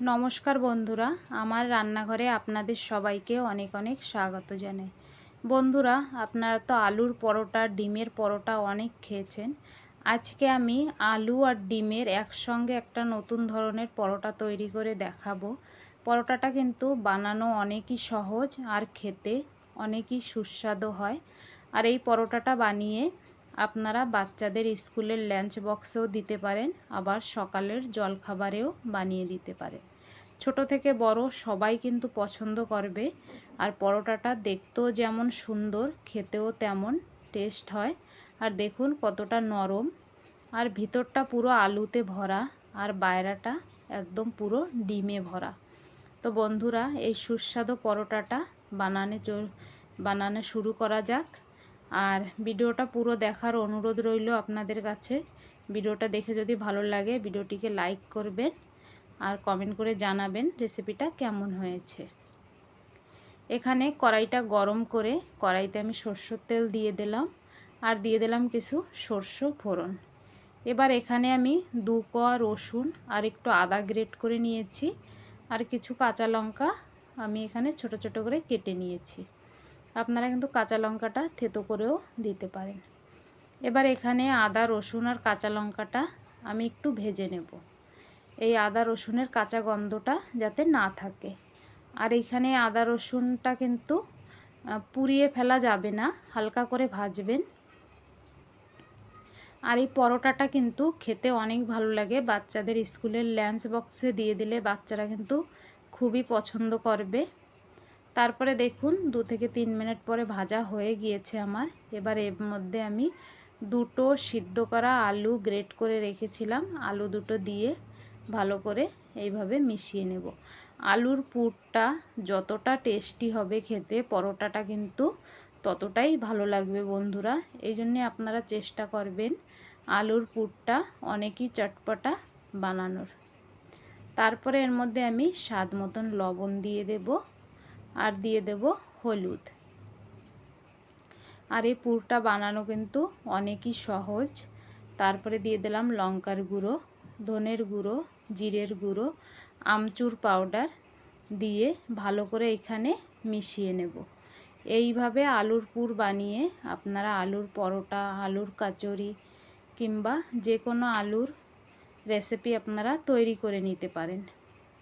নমস্কার বন্ধুরা, আমার রান্নাঘরে আপনাদের সবাইকে অনেক অনেক স্বাগত জানাই। বন্ধুরা, আপনারা তো আলুর পরোটা, ডিমের পরোটা অনেক খেয়েছেন। আজকে আমি আলু আর ডিমের একসঙ্গে একটা নতুন ধরনের পরোটা তৈরি করে দেখাবো। পরোটাটা কিন্তু বানানো অনেকই সহজ আর খেতে অনেকই সুস্বাদু হয়। আর এই পরোটাটা বানিয়ে আপনারা বাচ্চাদের স্কুলের লাঞ্চ বক্সেও দিতে পারেন, আবার সকালের জলখাবারেও বানিয়ে দিতে পারেন। ছোট থেকে বড় সবাই কিন্তু পছন্দ করবে, আর পরোটাটা দেখতেও যেমন সুন্দর, খেতেও তেমন টেস্ট হয়। আর দেখুন কতটা নরম, আর ভিতরটা পুরো আলুতে ভরা, আর বাইরাটা একদম পুরো ডিমে ভরা। তো বন্ধুরা, এই সুস্বাদু পরোটাটা বানানে বানানো শুরু করা যাক। আর ভিডিওটা পুরো দেখার অনুরোধ রইল আপনাদের কাছে। ভিডিওটা দেখে যদি ভালো লাগে, ভিডিওটিকে লাইক করবেন আর কমেন্ট করে জানাবেন রেসিপিটা কেমন হয়েছে। এখানে কড়াইটা গরম করে কড়াইতে আমি সর্ষের তেল দিয়ে দিলাম আর দিয়ে দিলাম কিছু সর্ষ ফোড়ন। এবার এখানে আমি দু কোয়া রসুন আর একটু আদা গ্রেট করে নিয়েছি আর কিছু কাঁচা লঙ্কা আমি এখানে ছোট ছোট করে কেটে নিয়েছি। আপনারা কিন্তু কাঁচা লঙ্কাটা থেতো করেও দিতে পারেন। এবার এখানে আদা, রসুন আর কাঁচা লঙ্কাটা আমি একটু ভেজে নেব। এই আদা, রসুনের কাঁচা গন্ধটা যাতে না থাকে। আর এইখানে আদা, রসুনটা কিন্তু পুড়িয়ে ফেলা যাবে না, হালকা করে ভাজবেন। আর এই পরোটাটা কিন্তু খেতে অনেক ভালো লাগে। বাচ্চাদের স্কুলের লাঞ্চ বক্সে দিয়ে দিলে বাচ্চারা কিন্তু খুবই পছন্দ করবে। তারপরে দেখুন, দু থেকে তিন মিনিট পরে ভাজা হয়ে গিয়েছে আমার। এবার এর মধ্যে আমি দুটো সিদ্ধ করা আলু গ্রেট করে রেখেছিলাম। আলু দুটো দিয়ে ভালো করে এইভাবে মিশিয়ে নেব। আলুর পুরটা যতটা টেস্টি হবে খেতে, পরোটাটা কিন্তু ততটাই ভালো লাগবে বন্ধুরা। এই জন্যে আপনারা চেষ্টা করবেন আলুর পুরটা অনেকই চটপটা বানানোর। তারপরে এর মধ্যে আমি স্বাদ মতন লবণ দিয়ে দেব। আর দিয়ে দেব হলুদ। আর এই পুরটা বানানো কিন্তু অনেকই সহজ। তারপরে দিয়ে দিলাম লঙ্কার গুঁড়ো, ধনের গুঁড়ো, জিরের গুঁড়ো, আমচুর পাউডার দিয়ে ভালো করে এখানে মিশিয়ে নেব। এইভাবে আলুর পুর বানিয়ে আপনারা আলুর পরোটা, আলুর কাচুরি কিংবা যে কোনো আলুর রেসিপি আপনারা তৈরি করে নিতে পারেন।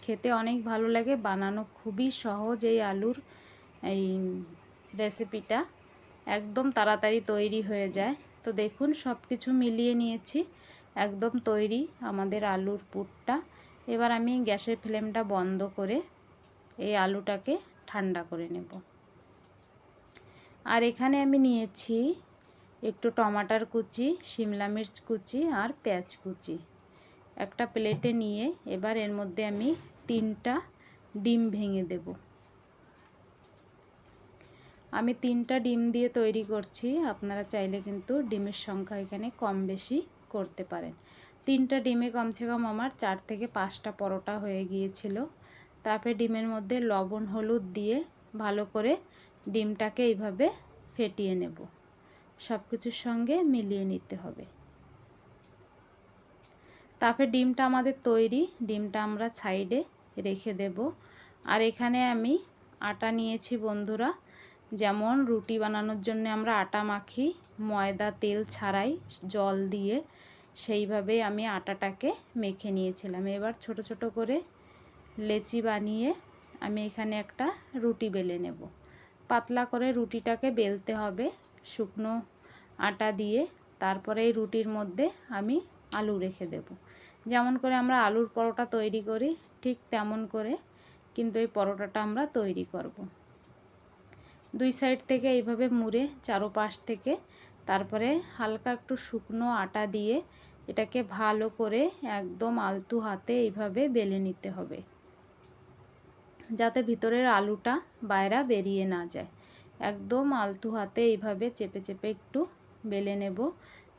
খেতে অনেক ভালো লাগে। বানানো খুবই সহজ এই আলুর এই রেসিপিটা একদম তাড়াতাড়ি তৈরি হয়ে যায়। তো দেখুন সব কিছু মিলিয়ে নিয়েছি। একদম তৈরি আমাদের আলুর পুরটা। এবার আমি গ্যাসের ফ্লেমটা বন্ধ করে এই আলুটাকে ঠান্ডা করে নেব। আর এখানে আমি নিয়েছি একটু টমাটার কুচি, শিমলা মির্চ কুচি আর পেঁয়াজ কুচি। একটা প্লেটে নিয়ে এবার এর মধ্যে আমি তিনটা ডিম ভেঙে দেব। আমি তিনটা ডিম দিয়ে তৈরি করছি, আপনারা চাইলে কিন্তু ডিমের সংখ্যা এখানে কম বেশি করতে পারেন। তিনটা ডিমে কমসে কম আমার চার থেকে পাঁচটা পরোটা হয়ে গিয়েছিল। তারপরে ডিমের মধ্যে লবণ, হলুদ দিয়ে ভালো করে ডিমটাকে এইভাবে ফেটিয়ে নেব। সব কিছুর সঙ্গে মিলিয়ে নিতে হবে। তারপরে ডিমটা আমাদের তৈরি। ডিমটা আমরা সাইডে রেখে দেব। আর এখানে আমি আটা নিয়েছি বন্ধুরা। যেমন রুটি বানানোর জন্য আমরা আটা মাখি, ময়দা, তেল ছাড়াই জল দিয়ে সেইভাবে আমি আটাটাকে মেখে নিয়েছিলাম। এবার ছোট ছোট করে লেচি বানিয়ে আমি এখানে একটা রুটি বেলে নেব। পাতলা করে রুটিটাকে বেলতে হবে শুকনো আটা দিয়ে। তারপরে এই রুটির মধ্যে আমি আলু রেখে দেব। যেমন করে আমরা আলুর পরোটা তৈরি করি, ঠিক তেমন করে কিন্তু এই পরোটাটা আমরা তৈরি করব। দুই সাইড থেকে এইভাবে মুড়ে চারোপাশ থেকে তারপরে হালকা একটু শুকনো আটা দিয়ে এটাকে ভালো করে একদম আলতু হাতে এইভাবে বেলে নিতে হবে। যাতে ভিতরের আলুটা বাইরা বেরিয়ে না যায়। একদম আলতু হাতে এইভাবে চেপে চেপে একটু বেলে নেব।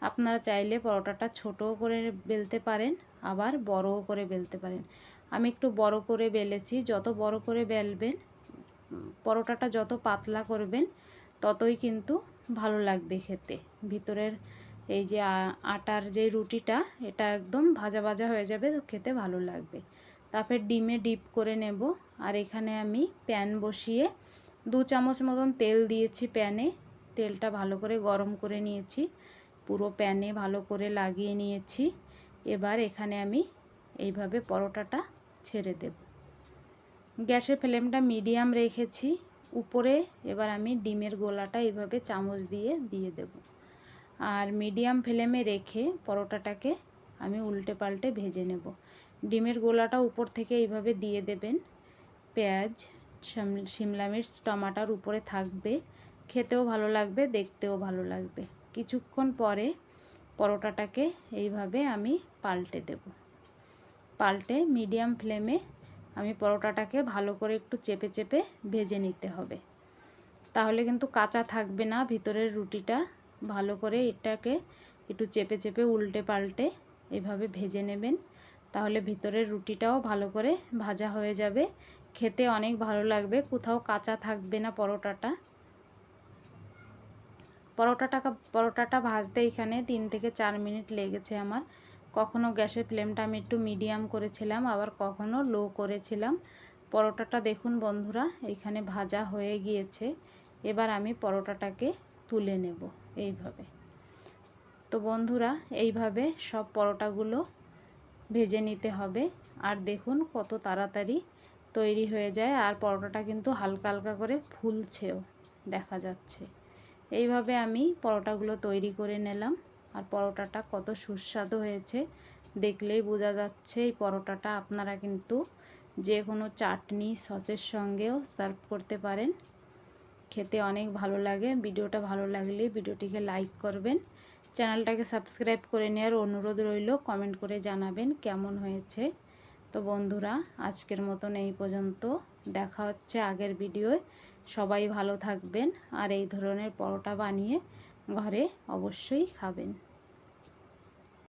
আপনারা চাইলে পরোটাটা ছোটও করে বেলতে পারেন, আবার বড়ও করে বেলতে পারেন। আমি একটু বড় করে বেলেছি, যত বড় করে বেলবেন, পরোটাটা যত পাতলা করবেন, ততই কিন্তু ভালো লাগবে খেতে। ভিতরের এই যে আটার যে রুটিটা, এটা একদম ভাজা ভাজা হয়ে যাবে, তো খেতে ভালো লাগবে। তারপর ডিমে ডিপ করে নেব, আর এখানে আমি প্যান বসিয়ে দু চামচ মতন তেল দিয়েছি প্যানে। তেলটা ভালো করে গরম করে নিয়েছি। পুরো প্যানে ভালো করে লাগিয়ে নিয়েছি। এবার এখানে আমি এইভাবে পরোটাটা ছেড়ে দেব। গ্যাসের ফ্লেমটা মিডিয়াম রেখেছি। উপরে এবার আমি ডিমের গোলাটা এইভাবে চামচ দিয়ে দিয়ে দেব। আর মিডিয়াম ফ্লেমে রেখে পরোটাটাকে আমি উল্টে পাল্টে ভেজে নেব। ডিমের গোলাটা উপর থেকে এইভাবে দিয়ে দেবেন। পেঁয়াজ শিমলা মির্চ, টমাটার উপরে থাকবে। খেতেও ভালো লাগবে, দেখতেও ভালো লাগবে। কিছুক্ষণ পরে পরোটাটাকে এইভাবে আমি পাল্টে দেব। পাল্টে মিডিয়াম ফ্লেমে আমি পরোটাটাকে ভালো করে একটু চেপে চেপে ভেজে নিতে হবে। তাহলে কিন্তু কাঁচা থাকবে না, ভিতরের রুটিটা ভালো করে এটাকে একটু চেপে চেপে উল্টে পাল্টে এভাবে ভেজে নেবেন। তাহলে ভিতরের রুটিটাও ভালো করে ভাজা হয়ে যাবে। খেতে অনেক ভালো লাগবে, কোথাও কাঁচা থাকবে না পরোটাটা। পরোটাটা পরোটাটা ভাজতে এখানে তিন থেকে চার মিনিট লেগেছে আমার। কখনো গ্যাসের ফ্লেমটা আমি একটু মিডিয়াম করেছিলাম, আবার কখনো লো করেছিলাম। পরোটাটা দেখুন বন্ধুরা, এখানে ভাজা হয়ে গিয়েছে। এবার আমি পরোটাটাকে তুলে নেব এইভাবে। তো বন্ধুরা, এইভাবে সব পরোটাগুলো ভেজে নিতে হবে। আর দেখুন কত তাড়াতাড়ি তৈরি হয়ে যায়, আর পরোটাটা কিন্তু হালকা হালকা করে ফুলছেও, দেখা যাচ্ছে। এইভাবে আমি পরোটাগুলো তৈরি করে নিলাম। আর পরোটাটা কত সুস্বাদু হয়েছে দেখলেই বোঝা যাচ্ছে এই পরোটাটা আপনারা কিন্তু যে কোনো চাটনি, সসের সঙ্গেও সার্ভ করতে পারেন। খেতে অনেক ভালো লাগে। ভিডিওটা ভালো লাগলে ভিডিওটিকে লাইক করবেন। চ্যানেলটাকে সাবস্ক্রাইব করে নেওয়ার অনুরোধ রইল। কমেন্ট করে জানাবেন কেমন হয়েছে। তো বন্ধুরা, আজকের মতন এই পর্যন্ত। দেখা হচ্ছে আগের ভিডিওয়। সবাই ভালো থাকবেন আর এই ধরনের পরোটা বানিয়ে ঘরে অবশ্যই খাবেন।